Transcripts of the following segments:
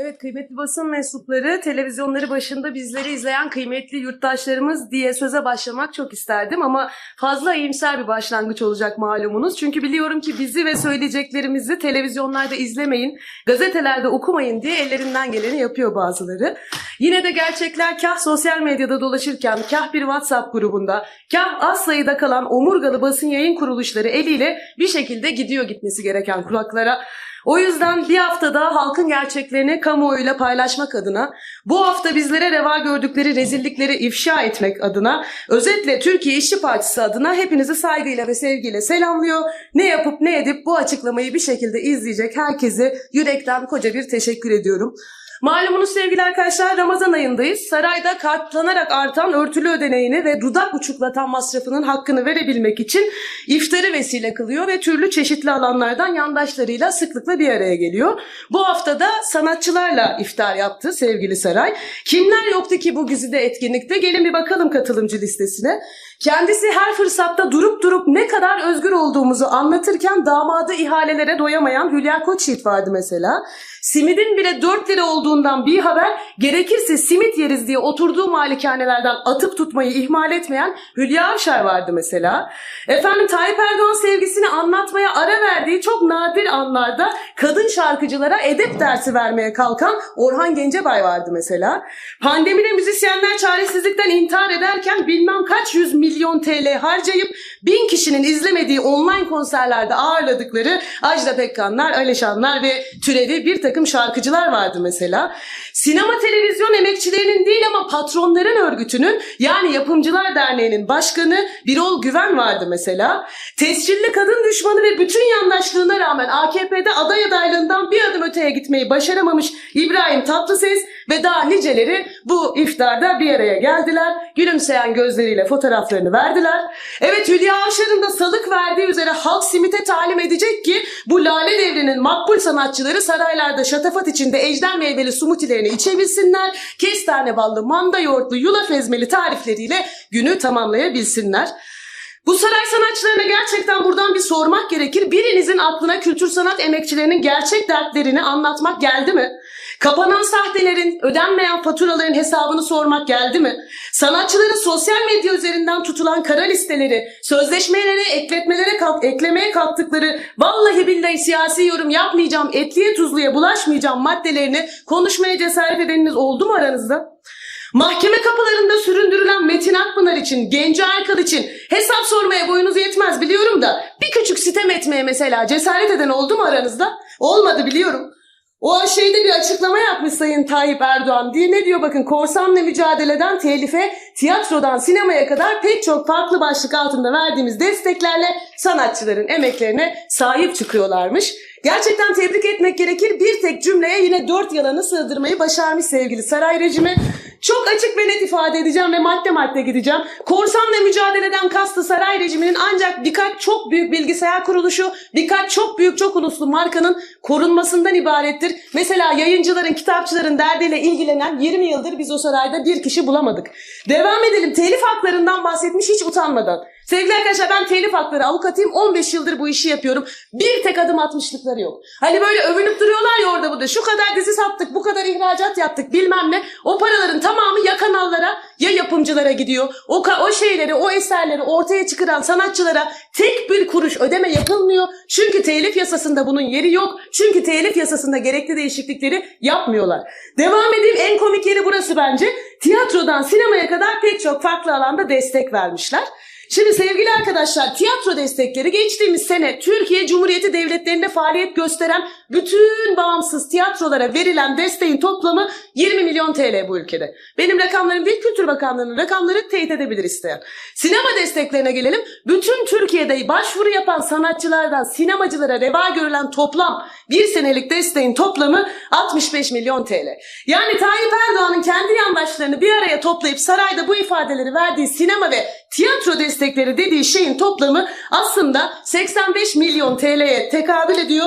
Evet kıymetli basın mensupları, televizyonları başında bizleri izleyen kıymetli yurttaşlarımız diye söze başlamak çok isterdim ama fazla iyimser bir başlangıç olacak malumunuz. Çünkü biliyorum ki bizi ve söyleyeceklerimizi televizyonlarda izlemeyin, gazetelerde okumayın diye ellerinden geleni yapıyor bazıları. Yine de gerçekler kah sosyal medyada dolaşırken, kah bir WhatsApp grubunda, kah az sayıda kalan omurgalı basın yayın kuruluşları eliyle bir şekilde gidiyor gitmesi gereken kulaklara. O yüzden bir haftada halkın gerçeklerini kamuoyuyla paylaşmak adına, bu hafta bizlere reva gördükleri rezillikleri ifşa etmek adına, özetle Türkiye İşçi Partisi adına hepinizi saygıyla ve sevgiyle selamlıyor. Ne yapıp ne edip bu açıklamayı bir şekilde izleyecek herkese yürekten koca bir teşekkür ediyorum. Malumunuz sevgili arkadaşlar Ramazan ayındayız. Sarayda katlanarak artan örtülü ödeneğini ve dudak uçuklatan masrafının hakkını verebilmek için iftarı vesile kılıyor ve türlü çeşitli alanlardan yandaşlarıyla sıklıkla bir araya geliyor. Bu hafta da sanatçılarla iftar yaptı sevgili Saray. Kimler yoktu ki bu güzide etkinlikte? Gelin bir bakalım katılımcı listesine. Kendisi her fırsatta durup durup ne kadar özgür olduğumuzu anlatırken damadı ihalelere doyamayan Hülya Koçyiğit vardı mesela. Simidin bile 4 lira olduğundan bir haber, gerekirse simit yeriz diye oturduğu malikanelerden atıp tutmayı ihmal etmeyen Hülya Avşar vardı mesela. Efendim Tayyip Erdoğan sevgisini anlatmaya ara verdiği çok nadir anlarda kadın şarkıcılara edep dersi vermeye kalkan Orhan Gencebay vardı mesela. Pandemide müzisyenler çaresizlikten intihar ederken bilmem kaç yüz milyon TL harcayıp bin kişinin izlemediği online konserlerde ağırladıkları Ajda Pekkanlar, Alişanlar ve türevi bir takım şarkıcılar vardı mesela. Sinema televizyon emekçilerinin değil ama patronların örgütünün yani Yapımcılar Derneği'nin başkanı Birol Güven vardı mesela. Tescilli kadın düşmanı ve bütün yandaşlığına rağmen AKP'de aday adaylığından bir adım öteye gitmeyi başaramamış İbrahim Tatlıses ve daha niceleri bu iftarda bir araya geldiler. Gülümseyen gözleriyle fotoğraflarını verdiler. Evet Hülya Avşar'ın da salık verdiği üzere halk simite talim edecek ki bu lale devrinin makbul sanatçıları saraylarda şatafat içinde ejder meyveli smoothie'lerini içebilsinler. Kestane ballı, manda yoğurtlu, yulaf ezmeli tarifleriyle günü tamamlayabilsinler. Bu saray sanatçılarına gerçekten buradan bir sormak gerekir. Birinizin aklına kültür sanat emekçilerinin gerçek dertlerini anlatmak geldi mi? Kapanan sahtelerin, ödenmeyen faturaların hesabını sormak geldi mi? Sanatçıların sosyal medya üzerinden tutulan kara listeleri, sözleşmelere, ekletmelere kalk, eklemeye kalktıkları, vallahi billahi siyasi yorum yapmayacağım, etliye tuzluya bulaşmayacağım maddelerini konuşmaya cesaret edeniniz oldu mu aranızda? Mahkeme kapılarında süründürülen Metin Akpınar için, Genco Erkal için hesap sormaya boyunuz yetmez biliyorum da bir küçük sitem etmeye mesela cesaret eden oldu mu aranızda? Olmadı biliyorum. O şeyde bir açıklama yapmış Sayın Tayyip Erdoğan diye ne diyor bakın korsanla mücadeleden telife, tiyatrodan sinemaya kadar pek çok farklı başlık altında verdiğimiz desteklerle sanatçıların emeklerine sahip çıkıyorlarmış. Gerçekten tebrik etmek gerekir. Bir tek cümleye yine dört yalanı sığdırmayı başarmış sevgili saray rejimi. Çok açık ve net ifade edeceğim ve madde madde gideceğim. Korsanla mücadeleden kastı saray rejiminin ancak birkaç çok büyük bilgisayar kuruluşu, birkaç çok büyük çok uluslu markanın korunmasından ibarettir. Mesela yayıncıların, kitapçıların derdiyle ilgilenen 20 yıldır biz o sarayda bir kişi bulamadık. Devam edelim. Telif haklarından bahsetmiş hiç utanmadan. Sevgili arkadaşlar ben telif hakları avukatıyım. 15 yıldır bu işi yapıyorum. Bir tek adım atmışlıkları yok. Hani böyle övünüp duruyorlar ya orada burada. Şu kadar dizi sattık, bu kadar ihracat yaptık bilmem ne. O paraların tamamı ya kanallara ya yapımcılara gidiyor. O, o şeyleri, o eserleri ortaya çıkaran sanatçılara tek bir kuruş ödeme yapılmıyor. Çünkü telif yasasında bunun yeri yok. Çünkü telif yasasında gerekli değişiklikleri yapmıyorlar. Devam edeyim en komik yeri burası bence. Tiyatrodan sinemaya kadar pek çok farklı alanda destek vermişler. Şimdi sevgili arkadaşlar tiyatro destekleri geçtiğimiz sene Türkiye Cumhuriyeti Devletleri'nde faaliyet gösteren bütün bağımsız tiyatrolara verilen desteğin toplamı 20 milyon TL bu ülkede. Benim rakamlarım değil Kültür Bakanlığı'nın rakamları teyit edebilir isteyen. Sinema desteklerine gelelim. Bütün Türkiye'de başvuru yapan sanatçılardan sinemacılara reva görülen toplam bir senelik desteğin toplamı 65 milyon TL. Yani Tayyip Erdoğan'ın kendi yandaşlarını bir araya toplayıp sarayda bu ifadeleri verdiği sinema ve tiyatro destekleri dediği şeyin toplamı aslında 85 milyon TL'ye tekabül ediyor.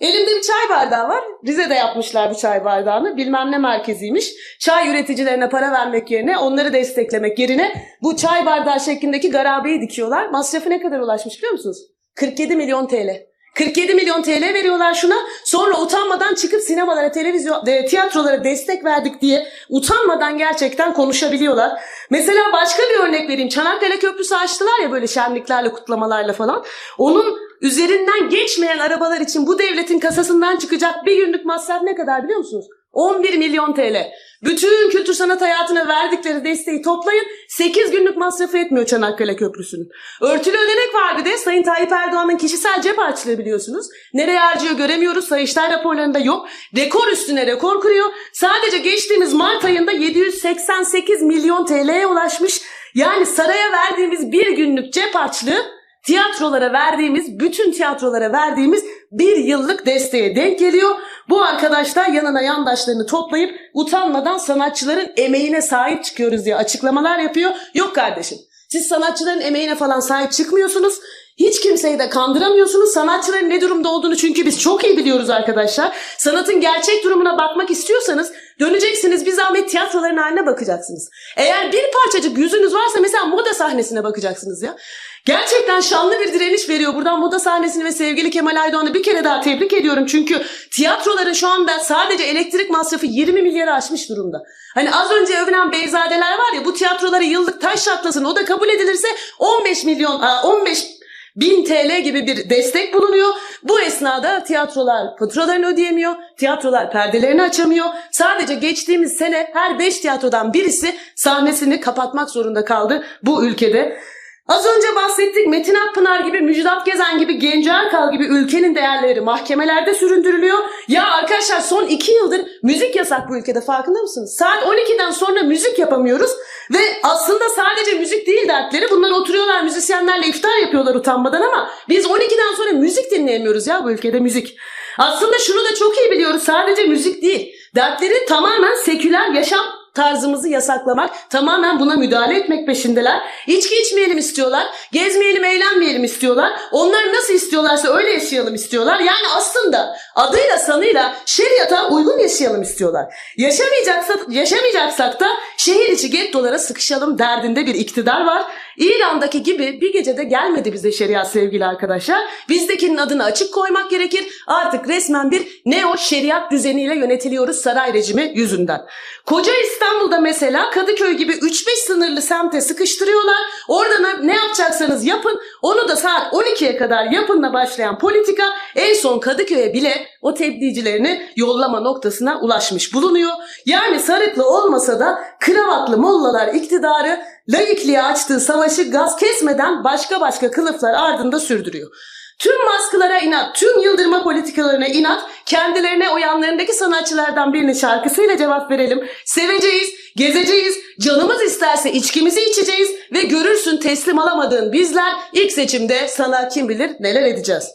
Elimde bir çay bardağı var. Rize'de yapmışlar bu çay bardağını. Bilmem ne merkeziymiş. Çay üreticilerine para vermek yerine, onları desteklemek yerine bu çay bardağı şeklindeki garabeyi dikiyorlar. Masrafı ne kadar ulaşmış biliyor musunuz? 47 milyon TL. 47 milyon TL veriyorlar şuna. Sonra utanmadan çıkıp sinemalara, televizyon, e, tiyatrolara destek verdik diye utanmadan gerçekten konuşabiliyorlar. Mesela başka bir örnek vereyim. Çanakkale Köprüsü açtılar ya böyle şenliklerle, kutlamalarla falan. Onun üzerinden geçmeyen arabalar için bu devletin kasasından çıkacak bir günlük masraf ne kadar biliyor musunuz? 11 milyon TL. Bütün kültür sanat hayatına verdikleri desteği toplayın 8 günlük masrafı etmiyor Çanakkale Köprüsü'nün. Örtülü ödenek var bir de Sayın Tayyip Erdoğan'ın kişisel cep harçlığı biliyorsunuz. Nereye harcıyor göremiyoruz. Sayıştay raporlarında yok. Rekor üstüne rekor kuruyor. Sadece geçtiğimiz Mart ayında 788 milyon TL'ye ulaşmış. Yani saraya verdiğimiz bir günlük cep harçlığı tiyatrolara verdiğimiz, bütün tiyatrolara verdiğimiz bir yıllık desteğe denk geliyor. Bu arkadaşlar yanına yandaşlarını toplayıp utanmadan sanatçıların emeğine sahip çıkıyoruz diye açıklamalar yapıyor. Yok kardeşim. Siz sanatçıların emeğine falan sahip çıkmıyorsunuz. Hiç kimseyi de kandıramıyorsunuz. Sanatçıların ne durumda olduğunu çünkü biz çok iyi biliyoruz arkadaşlar. Sanatın gerçek durumuna bakmak istiyorsanız döneceksiniz bir zahmet tiyatroların haline bakacaksınız. Eğer bir parçacık yüzünüz varsa mesela moda sahnesine bakacaksınız ya. Gerçekten şanlı bir direniş veriyor. Buradan moda sahnesini ve sevgili Kemal Aydoğan'ı bir kere daha tebrik ediyorum. Çünkü tiyatroların şu anda sadece elektrik masrafı 20 milyarı aşmış durumda. Hani az önce övünen Beyzadeler var ya bu tiyatrolara yıllık taş çatlasın o da kabul edilirse 15 milyon, aa, 15 bin TL gibi bir destek bulunuyor. Bu esnada tiyatrolar faturalarını ödeyemiyor. Tiyatrolar perdelerini açamıyor. Sadece geçtiğimiz sene her 5 tiyatrodan birisi sahnesini kapatmak zorunda kaldı bu ülkede. Az önce bahsettik Metin Akpınar gibi, Müjdat Gezen gibi, Genco Erkal gibi ülkenin değerleri mahkemelerde süründürülüyor. Ya arkadaşlar son iki yıldır müzik yasak bu ülkede farkında mısınız? Saat 12'den sonra müzik yapamıyoruz ve aslında sadece müzik değil dertleri. Bunlar oturuyorlar müzisyenlerle iftar yapıyorlar utanmadan ama biz 12'den sonra müzik dinleyemiyoruz ya bu ülkede müzik. Aslında şunu da çok iyi biliyoruz sadece müzik değil. Dertleri tamamen seküler yaşam tarzımızı yasaklamak, tamamen buna müdahale etmek peşindeler. İçki içmeyelim istiyorlar, gezmeyelim, eğlenmeyelim istiyorlar. Onlar nasıl istiyorlarsa öyle yaşayalım istiyorlar. Yani aslında adıyla sanıyla şeriata uygun yaşayalım istiyorlar. Yaşamayacaksak, yaşamayacaksak da şehir içi gettolara sıkışalım derdinde bir iktidar var. İran'daki gibi bir gecede gelmedi bize şeriat sevgili arkadaşlar. Bizdekinin adını açık koymak gerekir. Artık resmen bir neo şeriat düzeniyle yönetiliyoruz saray rejimi yüzünden. Koca İstanbul'da mesela Kadıköy gibi 3-5 sınırlı semte sıkıştırıyorlar. Orada ne- yapacaksanız yapın. Onu da saat 12'ye kadar yapınla başlayan politika en son Kadıköy'e bile o tebliğcilerini yollama noktasına ulaşmış bulunuyor. Yani sarıklı olmasa da kravatlı mollalar iktidarı laikliğe açtığı savaşı gaz kesmeden başka başka kılıflar ardında sürdürüyor. Tüm baskılara inat, tüm yıldırma politikalarına inat, kendilerine o yanlarındaki sanatçılardan birinin şarkısıyla cevap verelim. Seveceğiz, gezeceğiz, canımız isterse içkimizi içeceğiz ve görürsün teslim alamadığın bizler ilk seçimde sana kim bilir neler edeceğiz.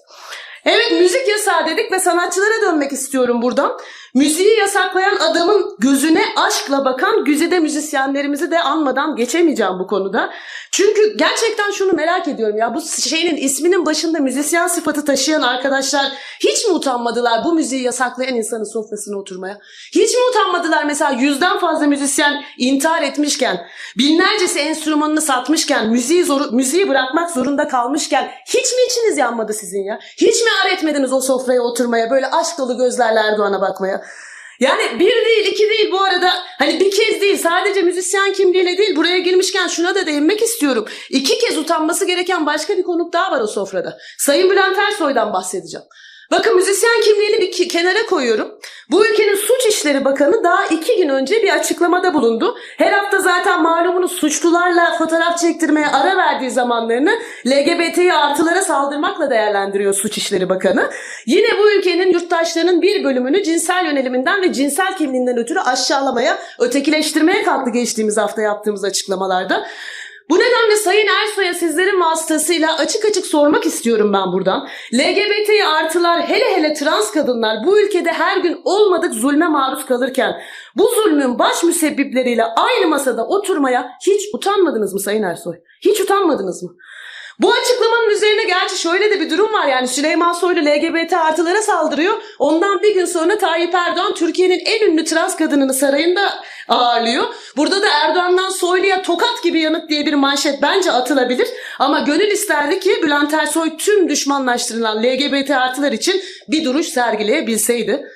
Evet müzik yasağı dedik ve sanatçılara dönmek istiyorum buradan. Müziği yasaklayan adamın gözüne aşkla bakan güzide müzisyenlerimizi de anmadan geçemeyeceğim bu konuda. Çünkü gerçekten şunu merak ediyorum ya bu şeyin isminin başında müzisyen sıfatı taşıyan arkadaşlar hiç mi utanmadılar bu müziği yasaklayan insanın sofrasına oturmaya? Hiç mi utanmadılar mesela yüzden fazla müzisyen intihar etmişken, binlercesi enstrümanını satmışken, müziği, zor, müziği bırakmak zorunda kalmışken hiç mi içiniz yanmadı sizin ya? Hiç mi ar etmediniz o sofraya oturmaya böyle aşk dolu gözlerle Erdoğan'a bakmaya? Yani bir değil iki değil bu arada hani bir kez değil sadece müzisyen kimliğiyle değil buraya girmişken şuna da değinmek istiyorum. İki kez utanması gereken başka bir konuk daha var o sofrada. Sayın Bülent Ersoy'dan bahsedeceğim. Bakın müzisyen kimliğini bir kenara koyuyorum. Bu ülkenin Suç İşleri Bakanı daha iki gün önce bir açıklamada bulundu. Her hafta zaten malumunuz suçlularla fotoğraf çektirmeye ara verdiği zamanlarını LGBT'yi artılara saldırmakla değerlendiriyor Suç İşleri Bakanı. Yine bu ülkenin yurttaşlarının bir bölümünü cinsel yöneliminden ve cinsel kimliğinden ötürü aşağılamaya, ötekileştirmeye kalktı geçtiğimiz hafta yaptığımız açıklamalarda. Bu nedenle Sayın Ersoy'a sizlerin vasıtasıyla açık açık sormak istiyorum ben buradan. LGBT artılar hele hele trans kadınlar bu ülkede her gün olmadık zulme maruz kalırken bu zulmün baş müsebbipleriyle aynı masada oturmaya hiç utanmadınız mı Sayın Ersoy? Hiç utanmadınız mı? Bu açıklamanın üzerine gerçi şöyle de bir durum var yani Süleyman Soylu LGBT artılara saldırıyor. Ondan bir gün sonra Tayyip Erdoğan Türkiye'nin en ünlü trans kadınını sarayında ağırlıyor. Burada da Erdoğan'dan Soylu'ya tokat gibi yanık diye bir manşet bence atılabilir. Ama gönül isterdi ki Bülent Ersoy tüm düşmanlaştırılan LGBT artılar için bir duruş sergileyebilseydi.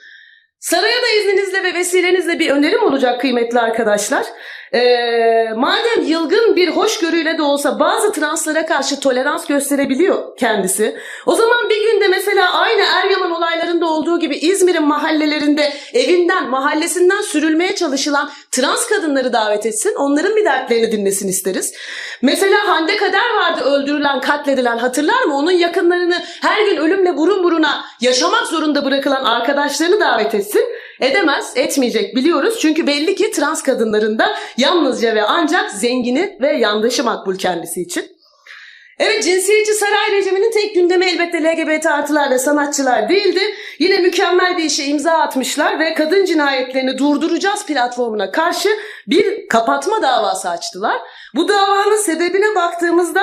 Saraya da izninizle ve vesilenizle bir önerim olacak kıymetli arkadaşlar. Ee, madem yılgın bir hoşgörüyle de olsa bazı translara karşı tolerans gösterebiliyor kendisi. O zaman bir günde mesela aynı Eryaman olaylarında olduğu gibi İzmir'in mahallelerinde evinden, mahallesinden sürülmeye çalışılan trans kadınları davet etsin. Onların bir dertlerini dinlesin isteriz. Mesela Hande Kader vardı öldürülen, katledilen hatırlar mı? Onun yakınlarını her gün ölümle burun buruna yaşamak zorunda bırakılan arkadaşlarını davet etsin. Edemez, etmeyecek biliyoruz. Çünkü belli ki trans kadınların da yalnızca ve ancak zengini ve yandaşı makbul kendisi için. Evet cinsiyetçi saray rejiminin tek gündemi elbette LGBT artılar ve sanatçılar değildi. Yine mükemmel bir işe imza atmışlar ve kadın cinayetlerini durduracağız platformuna karşı bir kapatma davası açtılar. Bu davanın sebebine baktığımızda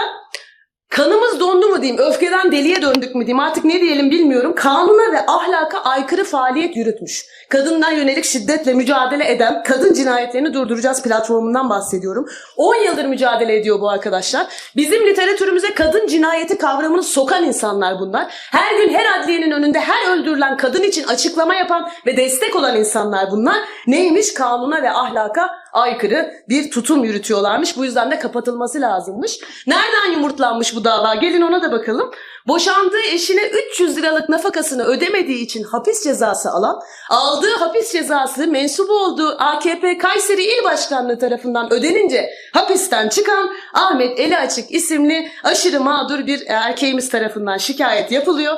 Kanımız dondu mu diyeyim, öfkeden deliye döndük mü diyeyim artık ne diyelim bilmiyorum. Kanuna ve ahlaka aykırı faaliyet yürütmüş. Kadından yönelik şiddetle mücadele eden kadın cinayetlerini durduracağız platformundan bahsediyorum. 10 yıldır mücadele ediyor bu arkadaşlar. Bizim literatürümüze kadın cinayeti kavramını sokan insanlar bunlar. Her gün her adliyenin önünde her öldürülen kadın için açıklama yapan ve destek olan insanlar bunlar. Neymiş? Kanuna ve ahlaka aykırı bir tutum yürütüyorlarmış. Bu yüzden de kapatılması lazımmış. Nereden yumurtlanmış bu dava? Gelin ona da bakalım. Boşandığı eşine 300 liralık nafakasını ödemediği için hapis cezası alan, aldığı hapis cezası mensubu olduğu AKP Kayseri İl Başkanlığı tarafından ödenince hapisten çıkan Ahmet Eli Açık isimli aşırı mağdur bir erkeğimiz tarafından şikayet yapılıyor.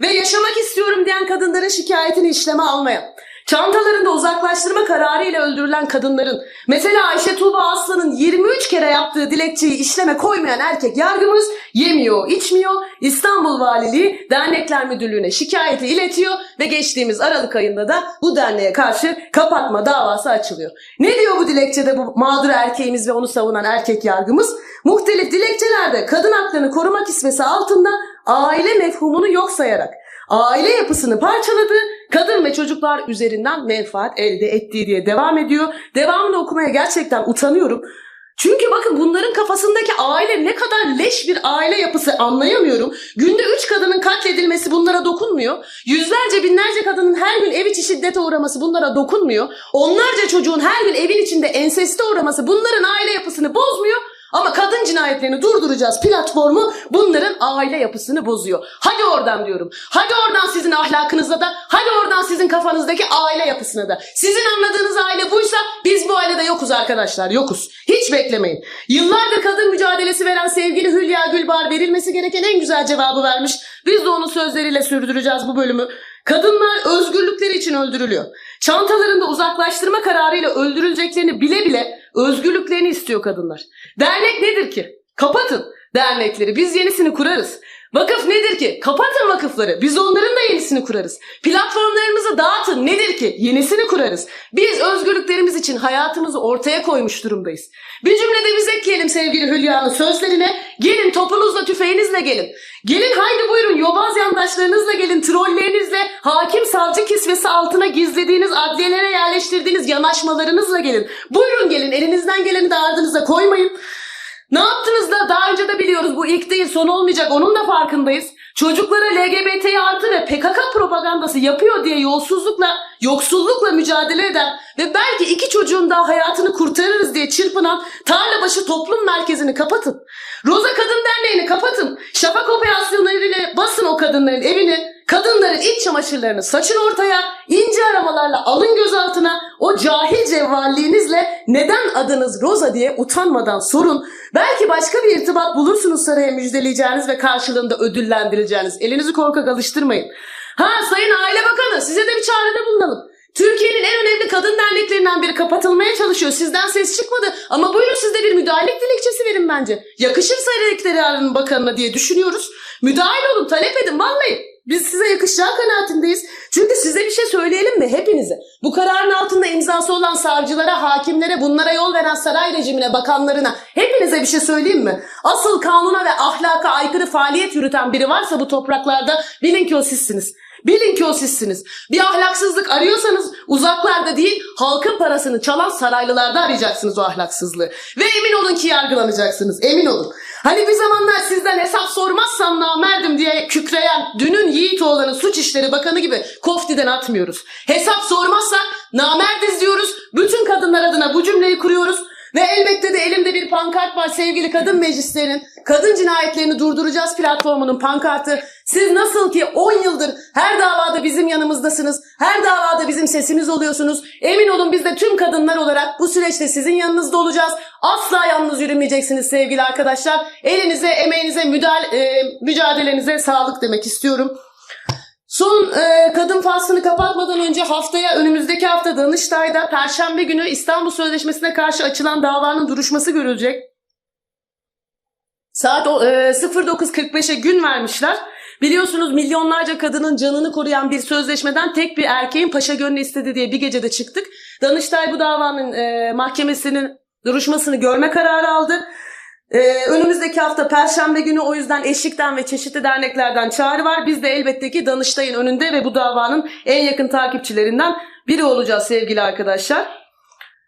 Ve yaşamak istiyorum diyen kadınların şikayetini işleme almaya. Çantalarında uzaklaştırma kararı ile öldürülen kadınların, mesela Ayşe Tuğba Aslan'ın 23 kere yaptığı dilekçeyi işleme koymayan erkek yargımız yemiyor, içmiyor. İstanbul Valiliği Dernekler Müdürlüğü'ne şikayeti iletiyor ve geçtiğimiz Aralık ayında da bu derneğe karşı kapatma davası açılıyor. Ne diyor bu dilekçede bu mağdur erkeğimiz ve onu savunan erkek yargımız? Muhtelif dilekçelerde kadın haklarını korumak ismesi altında aile mefhumunu yok sayarak aile yapısını parçaladı, kadın ve çocuklar üzerinden menfaat elde ettiği diye devam ediyor. Devamını okumaya gerçekten utanıyorum. Çünkü bakın bunların kafasındaki aile ne kadar leş bir aile yapısı anlayamıyorum. Günde üç kadının katledilmesi bunlara dokunmuyor. Yüzlerce binlerce kadının her gün ev içi şiddete uğraması bunlara dokunmuyor. Onlarca çocuğun her gün evin içinde enseste uğraması bunların aile yapısını bozmuyor. Ama kadın cinayetlerini durduracağız platformu bunların aile yapısını bozuyor. Hadi oradan diyorum. Hadi oradan sizin ahlakınıza da, hadi oradan sizin kafanızdaki aile yapısına da. Sizin anladığınız aile buysa biz bu ailede yokuz arkadaşlar, yokuz. Hiç beklemeyin. Yıllardır kadın mücadelesi veren sevgili Hülya Gülbar verilmesi gereken en güzel cevabı vermiş. Biz de onun sözleriyle sürdüreceğiz bu bölümü. Kadınlar özgürlükleri için öldürülüyor. Çantalarında uzaklaştırma kararıyla öldürüleceklerini bile bile özgürlüklerini istiyor kadınlar. Dernek nedir ki? Kapatın dernekleri. Biz yenisini kurarız. Vakıf nedir ki? Kapatın vakıfları. Biz onların da yenisini kurarız. Platformlarımızı dağıtın. Nedir ki? Yenisini kurarız. Biz özgürlüklerimiz için hayatımızı ortaya koymuş durumdayız. Bir cümlede biz ekleyelim sevgili Hülya'nın sözlerine. Gelin topunuzla tüfeğinizle gelin. Gelin haydi buyurun yobaz yandaşlarınızla gelin. Trollerinizle hakim savcı kisvesi altına gizlediğiniz adliyelere yerleştirdiğiniz yanaşmalarınızla gelin. Buyurun gelin elinizden geleni de ardınıza koymayın. Ne yaptınız da daha önce de biliyoruz bu ilk değil son olmayacak onun da farkındayız. Çocuklara LGBT artı ve PKK propagandası yapıyor diye yolsuzlukla, yoksullukla mücadele eden ve belki iki çocuğun daha hayatını kurtarırız diye çırpınan Tarlabaşı Toplum Merkezi'ni kapatın. Roza Kadın Derneği'ni kapatın. Şafak operasyonlarıyla basın o kadınların evini. Kadınların iç çamaşırlarını saçın ortaya, ince aramalarla alın gözaltına, o cahil cevvalliğinizle neden adınız Roza diye utanmadan sorun. Belki başka bir irtibat bulursunuz saraya müjdeleyeceğiniz ve karşılığında ödüllendireceğiniz. Elinizi korkak alıştırmayın. Ha Sayın Aile Bakanı size de bir çağrıda bulunalım. Türkiye'nin en önemli kadın derneklerinden biri kapatılmaya çalışıyor. Sizden ses çıkmadı. Ama buyurun siz de bir müdahalelik dilekçesi verin bence. Yakışır İktidarın Bakanı'na diye düşünüyoruz. Müdahil olun, talep edin vallahi. Biz size yakışacağı kanaatindeyiz. Çünkü size bir şey söyleyelim mi hepinize? Bu kararın altında imzası olan savcılara, hakimlere, bunlara yol veren saray rejimine, bakanlarına hepinize bir şey söyleyeyim mi? Asıl kanuna ve ahlaka aykırı faaliyet yürüten biri varsa bu topraklarda bilin ki o sizsiniz. Bilin ki o sizsiniz. Bir ahlaksızlık arıyorsanız uzaklarda değil halkın parasını çalan saraylılarda arayacaksınız o ahlaksızlığı. Ve emin olun ki yargılanacaksınız. Emin olun. Hani bir zamanlar sizden hesap sormazsam namerdim diye kükreyen dünün Yiğitoğlan'ın suç işleri bakanı gibi koftiden atmıyoruz. Hesap sormazsak namerdiz diyoruz. Bütün kadınlar adına bu cümleyi kuruyoruz. Ve elbette de elimde bir pankart var sevgili kadın meclislerin. Kadın cinayetlerini durduracağız platformunun pankartı. Siz nasıl ki 10 yıldır her davada bizim yanımızdasınız. Her davada bizim sesimiz oluyorsunuz. Emin olun biz de tüm kadınlar olarak bu süreçte sizin yanınızda olacağız. Asla yalnız yürümeyeceksiniz sevgili arkadaşlar. Elinize, emeğinize, müdahale, e, mücadelenize sağlık demek istiyorum. Son e, kadın faslını kapatmadan önce haftaya önümüzdeki hafta Danıştay'da Perşembe günü İstanbul Sözleşmesi'ne karşı açılan davanın duruşması görülecek. Saat e, 09.45'e gün vermişler. Biliyorsunuz milyonlarca kadının canını koruyan bir sözleşmeden tek bir erkeğin paşa gönlü istedi diye bir gecede çıktık. Danıştay bu davanın e, mahkemesinin duruşmasını görme kararı aldı. Ee, önümüzdeki hafta Perşembe günü o yüzden eşlikten ve çeşitli derneklerden çağrı var. Biz de elbette ki Danıştay'ın önünde ve bu davanın en yakın takipçilerinden biri olacağız sevgili arkadaşlar.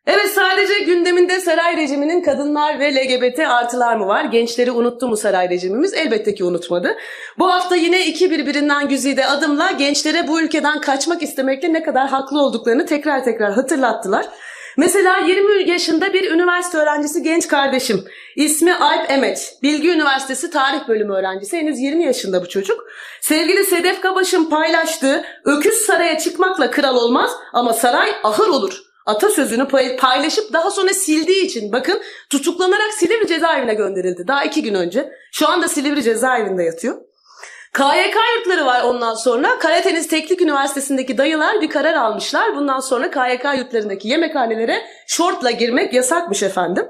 Evet sadece gündeminde saray rejiminin kadınlar ve LGBT artılar mı var? Gençleri unuttu mu saray rejimimiz? Elbette ki unutmadı. Bu hafta yine iki birbirinden güzide adımla gençlere bu ülkeden kaçmak istemekle ne kadar haklı olduklarını tekrar tekrar hatırlattılar. Mesela 20 yaşında bir üniversite öğrencisi genç kardeşim. İsmi Alp Emet. Bilgi Üniversitesi Tarih Bölümü öğrencisi. Henüz 20 yaşında bu çocuk. Sevgili Sedef Kabaş'ın paylaştığı öküz saraya çıkmakla kral olmaz ama saray ahır olur. Atasözünü pay- paylaşıp daha sonra sildiği için bakın tutuklanarak Silivri cezaevine gönderildi. Daha iki gün önce. Şu anda Silivri cezaevinde yatıyor. KYK yurtları var ondan sonra. Karadeniz Teknik Üniversitesi'ndeki dayılar bir karar almışlar. Bundan sonra KYK yurtlarındaki yemekhanelere şortla girmek yasakmış efendim.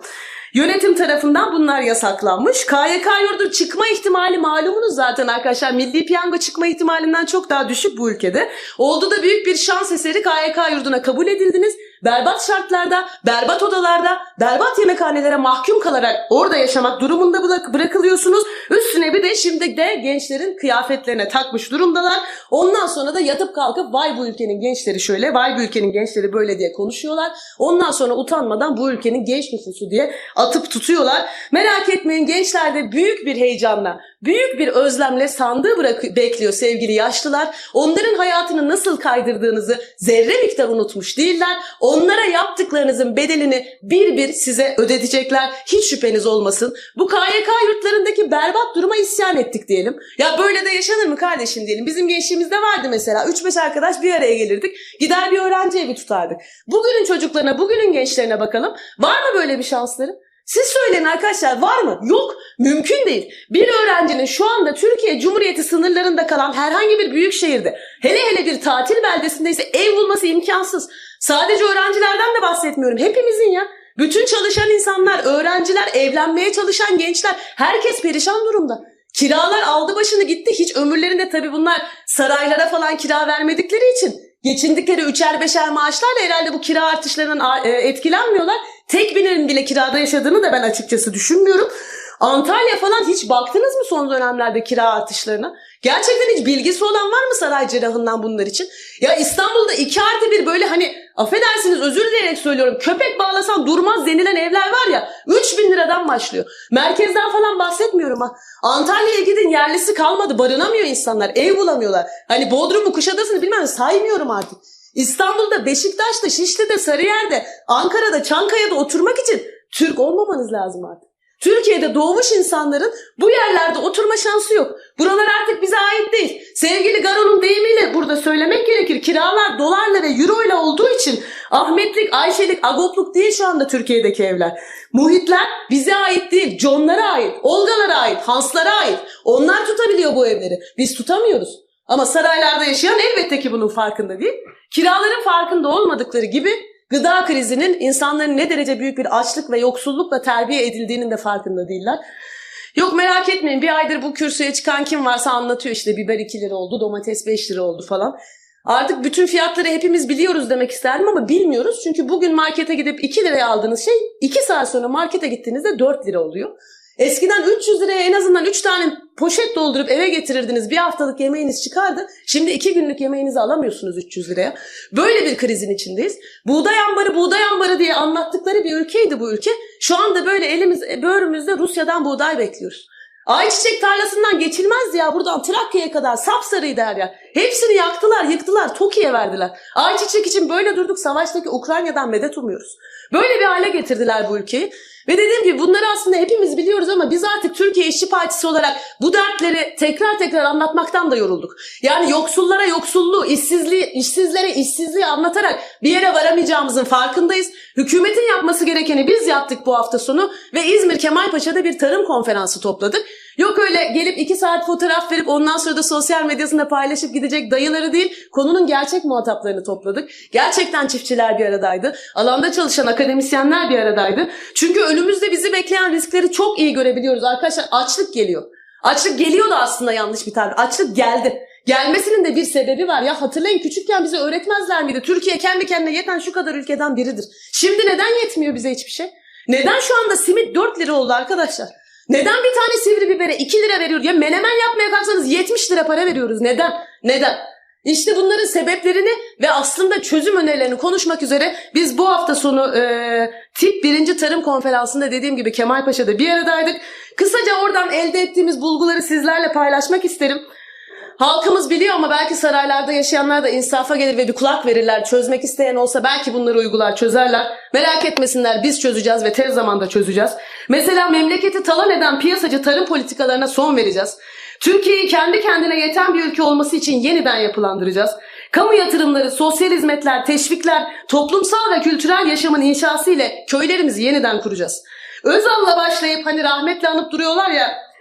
Yönetim tarafından bunlar yasaklanmış. KYK yurdu çıkma ihtimali malumunuz zaten arkadaşlar. Milli piyango çıkma ihtimalinden çok daha düşük bu ülkede. Oldu da büyük bir şans eseri KYK yurduna kabul edildiniz. Berbat şartlarda, berbat odalarda, berbat yemekhanelere mahkum kalarak orada yaşamak durumunda bırak- bırakılıyorsunuz. Üstüne bir de şimdi de gençlerin kıyafetlerine takmış durumdalar. Ondan sonra da yatıp kalkıp vay bu ülkenin gençleri şöyle, vay bu ülkenin gençleri böyle diye konuşuyorlar. Ondan sonra utanmadan bu ülkenin genç nüfusu diye atıp tutuyorlar. Merak etmeyin gençler de büyük bir heyecanla, büyük bir özlemle sandığı bırak bekliyor sevgili yaşlılar. Onların hayatını nasıl kaydırdığınızı zerre miktar unutmuş değiller. Onlara yaptıklarınızın bedelini bir bir size ödetecekler. Hiç şüpheniz olmasın. Bu KYK yurtlarındaki berbat duruma isyan ettik diyelim. Ya böyle de yaşanır mı kardeşim diyelim. Bizim gençliğimizde vardı mesela. 3-5 arkadaş bir araya gelirdik. Gider bir öğrenci evi tutardık. Bugünün çocuklarına, bugünün gençlerine bakalım. Var mı böyle bir şansları? Siz söyleyin arkadaşlar var mı? Yok. Mümkün değil. Bir öğrencinin şu anda Türkiye Cumhuriyeti sınırlarında kalan herhangi bir büyük şehirde hele hele bir tatil beldesindeyse ev bulması imkansız. Sadece öğrencilerden de bahsetmiyorum. Hepimizin ya. Bütün çalışan insanlar, öğrenciler, evlenmeye çalışan gençler herkes perişan durumda. Kiralar aldı başını gitti. Hiç ömürlerinde tabii bunlar saraylara falan kira vermedikleri için geçindikleri üçer beşer maaşlarla herhalde bu kira artışlarından e, etkilenmiyorlar. Tek birinin bile kirada yaşadığını da ben açıkçası düşünmüyorum. Antalya falan hiç baktınız mı son dönemlerde kira artışlarına? Gerçekten hiç bilgisi olan var mı saray cerrahından bunlar için? Ya İstanbul'da iki artı bir böyle hani affedersiniz özür dileyerek söylüyorum köpek bağlasan durmaz denilen evler var ya 3000 liradan başlıyor. Merkezden falan bahsetmiyorum ha. Antalya'ya gidin yerlisi kalmadı barınamıyor insanlar ev bulamıyorlar. Hani Bodrum'u Kuşadası'nı bilmem saymıyorum artık. İstanbul'da, Beşiktaş'ta, Şişli'de, Sarıyer'de, Ankara'da, Çankaya'da oturmak için Türk olmamanız lazım artık. Türkiye'de doğmuş insanların bu yerlerde oturma şansı yok. Buralar artık bize ait değil. Sevgili Garo'nun deyimiyle burada söylemek gerekir. Kiralar dolarla ve euro ile olduğu için Ahmetlik, Ayşelik, Agopluk değil şu anda Türkiye'deki evler. Muhitler bize ait değil. John'lara ait, Olgalara ait, Hanslara ait. Onlar tutabiliyor bu evleri. Biz tutamıyoruz. Ama saraylarda yaşayan elbette ki bunun farkında değil. Kiraların farkında olmadıkları gibi gıda krizinin insanların ne derece büyük bir açlık ve yoksullukla terbiye edildiğinin de farkında değiller. Yok merak etmeyin bir aydır bu kürsüye çıkan kim varsa anlatıyor işte biber 2 lira oldu, domates 5 lira oldu falan. Artık bütün fiyatları hepimiz biliyoruz demek isterdim ama bilmiyoruz. Çünkü bugün markete gidip 2 liraya aldığınız şey 2 saat sonra markete gittiğinizde 4 lira oluyor. Eskiden 300 liraya en azından 3 tane poşet doldurup eve getirirdiniz. Bir haftalık yemeğiniz çıkardı. Şimdi 2 günlük yemeğinizi alamıyorsunuz 300 liraya. Böyle bir krizin içindeyiz. Buğday ambarı, buğday ambarı diye anlattıkları bir ülkeydi bu ülke. Şu anda böyle elimiz, böğrümüzde Rusya'dan buğday bekliyoruz. Ayçiçek tarlasından geçilmezdi ya buradan Trakya'ya kadar sapsarıydı her yer. Hepsini yaktılar, yıktılar, TOKİ'ye verdiler. Ayçiçek için böyle durduk savaştaki Ukrayna'dan medet umuyoruz. Böyle bir hale getirdiler bu ülkeyi. Ve dediğim gibi bunları aslında hepimiz biliyoruz ama biz artık Türkiye İşçi Partisi olarak bu dertleri tekrar tekrar anlatmaktan da yorulduk. Yani yoksullara yoksulluğu, işsizliği, işsizlere işsizliği anlatarak bir yere varamayacağımızın farkındayız. Hükümetin yapması gerekeni biz yaptık bu hafta sonu ve İzmir Kemalpaşa'da bir tarım konferansı topladık. Yok öyle gelip iki saat fotoğraf verip ondan sonra da sosyal medyasında paylaşıp gidecek dayıları değil, konunun gerçek muhataplarını topladık. Gerçekten çiftçiler bir aradaydı. Alanda çalışan akademisyenler bir aradaydı. Çünkü önümüzde bizi bekleyen riskleri çok iyi görebiliyoruz. Arkadaşlar açlık geliyor. Açlık geliyor da aslında yanlış bir tabir. Açlık geldi. Gelmesinin de bir sebebi var. Ya hatırlayın küçükken bize öğretmezler miydi? Türkiye kendi kendine yeten şu kadar ülkeden biridir. Şimdi neden yetmiyor bize hiçbir şey? Neden şu anda simit 4 lira oldu arkadaşlar? Neden bir tane sivri bibere 2 lira veriyor? Ya menemen yapmaya kalksanız 70 lira para veriyoruz. Neden? Neden? İşte bunların sebeplerini ve aslında çözüm önerilerini konuşmak üzere biz bu hafta sonu e, tip birinci tarım konferansında dediğim gibi Kemalpaşa'da bir aradaydık. Kısaca oradan elde ettiğimiz bulguları sizlerle paylaşmak isterim. Halkımız biliyor ama belki saraylarda yaşayanlar da insafa gelir ve bir kulak verirler. Çözmek isteyen olsa belki bunları uygular, çözerler. Merak etmesinler biz çözeceğiz ve tez zamanda çözeceğiz. Mesela memleketi talan eden piyasacı tarım politikalarına son vereceğiz. Türkiye'yi kendi kendine yeten bir ülke olması için yeniden yapılandıracağız. Kamu yatırımları, sosyal hizmetler, teşvikler, toplumsal ve kültürel yaşamın inşası ile köylerimizi yeniden kuracağız. Özal'la başlayıp hani rahmetle anıp duruyorlar ya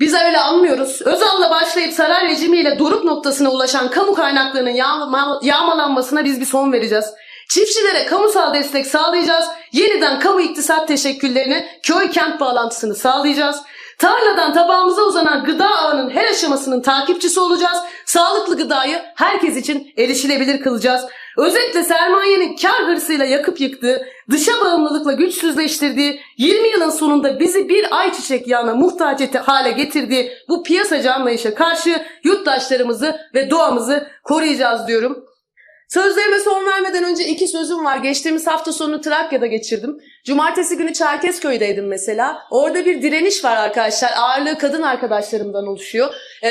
biz öyle anmıyoruz. Özal'la başlayıp saray rejimiyle doruk noktasına ulaşan kamu kaynaklarının yağma- yağmalanmasına biz bir son vereceğiz. Çiftçilere kamusal destek sağlayacağız. Yeniden kamu iktisat teşekküllerini köy kent bağlantısını sağlayacağız. Tarladan tabağımıza uzanan gıda ağının her aşamasının takipçisi olacağız. Sağlıklı gıdayı herkes için erişilebilir kılacağız. Özetle sermayenin kar hırsıyla yakıp yıktığı, dışa bağımlılıkla güçsüzleştirdiği, 20 yılın sonunda bizi bir ayçiçek yağına muhtaç eti- hale getirdiği bu piyasacı anlayışa karşı yurttaşlarımızı ve doğamızı koruyacağız diyorum. Sözlerime son vermeden önce iki sözüm var. Geçtiğimiz hafta sonu Trakya'da geçirdim. Cumartesi günü Çerkezköy'deydim mesela. Orada bir direniş var arkadaşlar. Ağırlığı kadın arkadaşlarımdan oluşuyor. Ee,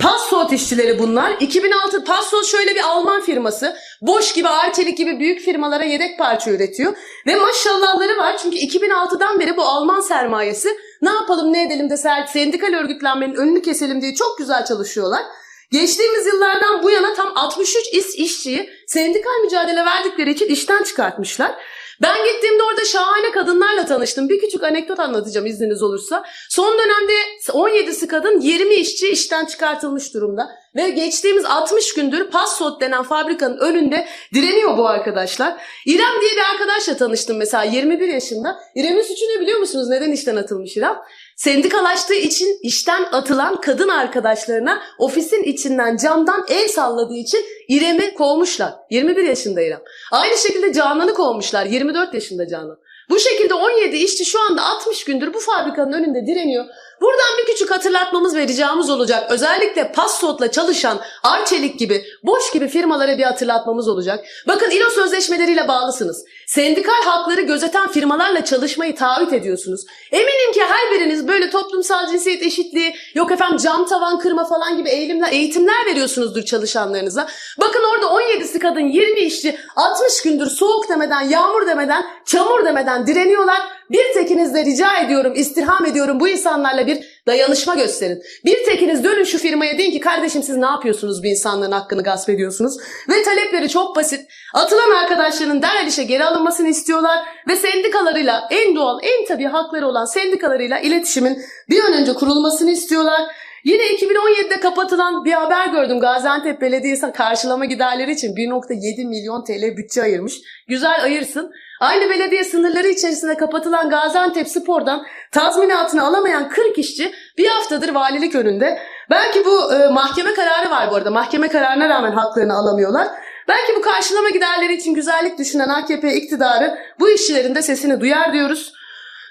Passot işçileri bunlar. 2006 Passot şöyle bir Alman firması. Boş gibi, Arçelik gibi büyük firmalara yedek parça üretiyor. Ve maşallahları var çünkü 2006'dan beri bu Alman sermayesi ne yapalım ne edelim de sendikal örgütlenmenin önünü keselim diye çok güzel çalışıyorlar. Geçtiğimiz yıllardan bu yana tam 63 iş işçiyi sendikal mücadele verdikleri için işten çıkartmışlar. Ben gittiğimde orada şahane kadınlarla tanıştım. Bir küçük anekdot anlatacağım izniniz olursa. Son dönemde 17'si kadın 20 işçi işten çıkartılmış durumda. Ve geçtiğimiz 60 gündür Passot denen fabrikanın önünde direniyor bu arkadaşlar. İrem diye bir arkadaşla tanıştım mesela 21 yaşında. İrem'in suçu ne biliyor musunuz? Neden işten atılmış İrem? Sendikalaştığı için işten atılan kadın arkadaşlarına ofisin içinden camdan el salladığı için İrem'i kovmuşlar. 21 yaşında İrem. Aynı şekilde Canan'ı kovmuşlar. 24 yaşında Canan. Bu şekilde 17 işçi şu anda 60 gündür bu fabrikanın önünde direniyor. Buradan bir küçük hatırlatmamız ve ricamız olacak. Özellikle Passot'la çalışan Arçelik gibi, boş gibi firmalara bir hatırlatmamız olacak. Bakın İLO sözleşmeleriyle bağlısınız. Sendikal hakları gözeten firmalarla çalışmayı taahhüt ediyorsunuz. Eminim ki her biriniz böyle toplumsal cinsiyet eşitliği, yok efendim cam tavan kırma falan gibi eğilimler, eğitimler veriyorsunuzdur çalışanlarınıza. Bakın orada 17'si kadın, 20 işçi 60 gündür soğuk demeden, yağmur demeden, çamur demeden direniyorlar. Bir tekinizle rica ediyorum, istirham ediyorum bu insanlarla bir dayanışma gösterin. Bir tekiniz dönün şu firmaya deyin ki kardeşim siz ne yapıyorsunuz bu insanların hakkını gasp ediyorsunuz. Ve talepleri çok basit. Atılan arkadaşların derhal işe geri alınmasını istiyorlar ve sendikalarıyla en doğal, en tabii hakları olan sendikalarıyla iletişimin bir an önce kurulmasını istiyorlar. Yine 2017'de kapatılan bir haber gördüm. Gaziantep Belediyesi karşılama giderleri için 1.7 milyon TL bütçe ayırmış. Güzel ayırsın. Aynı belediye sınırları içerisinde kapatılan Gaziantep Spor'dan tazminatını alamayan 40 işçi bir haftadır valilik önünde. Belki bu e, mahkeme kararı var bu arada. Mahkeme kararına rağmen haklarını alamıyorlar. Belki bu karşılama giderleri için güzellik düşünen AKP iktidarı bu işçilerin de sesini duyar diyoruz.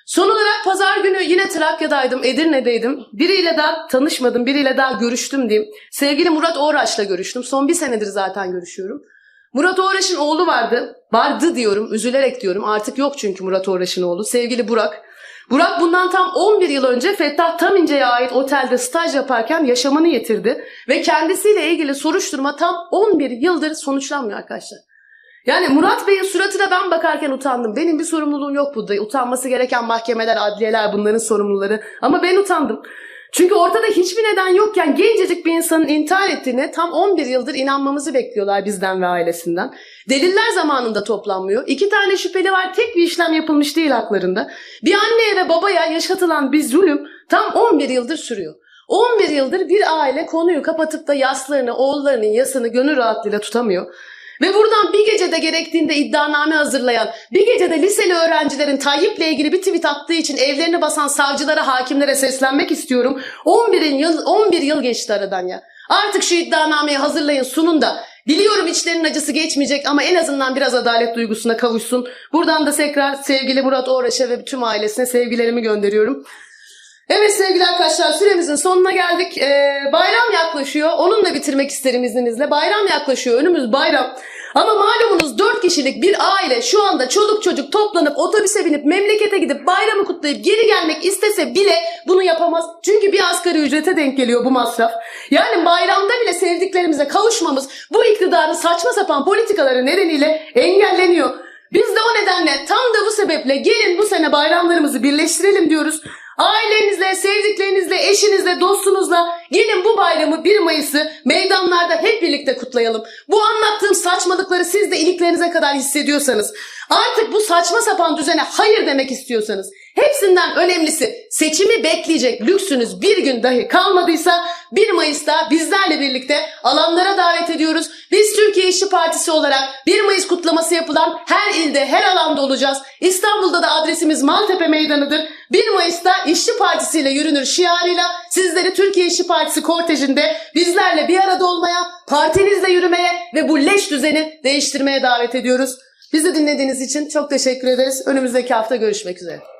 Son olarak pazar günü yine Trakya'daydım, Edirne'deydim. Biriyle daha tanışmadım, biriyle daha görüştüm diyeyim. Sevgili Murat Oğraş'la görüştüm. Son bir senedir zaten görüşüyorum. Murat Oğraş'ın oğlu vardı. Vardı diyorum, üzülerek diyorum. Artık yok çünkü Murat Oğraş'ın oğlu. Sevgili Burak. Burak bundan tam 11 yıl önce Fettah Tamince'ye ait otelde staj yaparken yaşamını yitirdi. Ve kendisiyle ilgili soruşturma tam 11 yıldır sonuçlanmıyor arkadaşlar. Yani Murat Bey'in suratına ben bakarken utandım. Benim bir sorumluluğum yok burada. Utanması gereken mahkemeler, adliyeler bunların sorumluları. Ama ben utandım. Çünkü ortada hiçbir neden yokken gencecik bir insanın intihar ettiğine tam 11 yıldır inanmamızı bekliyorlar bizden ve ailesinden. Deliller zamanında toplanmıyor. İki tane şüpheli var. Tek bir işlem yapılmış değil haklarında. Bir anneye ve babaya yaşatılan bir zulüm tam 11 yıldır sürüyor. 11 yıldır bir aile konuyu kapatıp da yaslarını, oğullarının yasını gönül rahatlığıyla tutamıyor. Ve buradan bir gecede gerektiğinde iddianame hazırlayan, bir gecede liseli öğrencilerin Tayyip'le ilgili bir tweet attığı için evlerini basan savcılara, hakimlere seslenmek istiyorum. 11 yıl, 11 yıl geçti aradan ya. Artık şu iddianameyi hazırlayın, sunun da. Biliyorum içlerinin acısı geçmeyecek ama en azından biraz adalet duygusuna kavuşsun. Buradan da tekrar sevgili Murat Oğraş'a ve tüm ailesine sevgilerimi gönderiyorum. Evet sevgili arkadaşlar süremizin sonuna geldik. Ee, bayram yaklaşıyor. Onunla bitirmek isterim izninizle. Bayram yaklaşıyor. Önümüz bayram. Ama malumunuz 4 kişilik bir aile şu anda çoluk çocuk toplanıp otobüse binip memlekete gidip bayramı kutlayıp geri gelmek istese bile bunu yapamaz. Çünkü bir asgari ücrete denk geliyor bu masraf. Yani bayramda bile sevdiklerimize kavuşmamız bu iktidarın saçma sapan politikaları nedeniyle engelleniyor. Biz de o nedenle tam da bu sebeple gelin bu sene bayramlarımızı birleştirelim diyoruz. Ailenizle, sevdiklerinizle, eşinizle, dostunuzla gelin bu bayramı 1 Mayıs'ı meydanlarda hep birlikte kutlayalım. Bu anlattığım saçmalıkları siz de iliklerinize kadar hissediyorsanız, artık bu saçma sapan düzene hayır demek istiyorsanız, hepsinden önemlisi seçimi bekleyecek lüksünüz bir gün dahi kalmadıysa 1 Mayıs'ta bizlerle birlikte alanlara davet ediyoruz. Biz Türkiye İşçi Partisi olarak 1 Mayıs kutlaması yapılan her ilde, her alanda olacağız. İstanbul'da da adresimiz Maltepe Meydanı'dır. 1 Mayıs'ta İşçi Partisi ile yürünür şiarıyla sizleri Türkiye İşçi Partisi kortejinde bizlerle bir arada olmaya, partinizle yürümeye ve bu leş düzeni değiştirmeye davet ediyoruz. Bizi dinlediğiniz için çok teşekkür ederiz. Önümüzdeki hafta görüşmek üzere.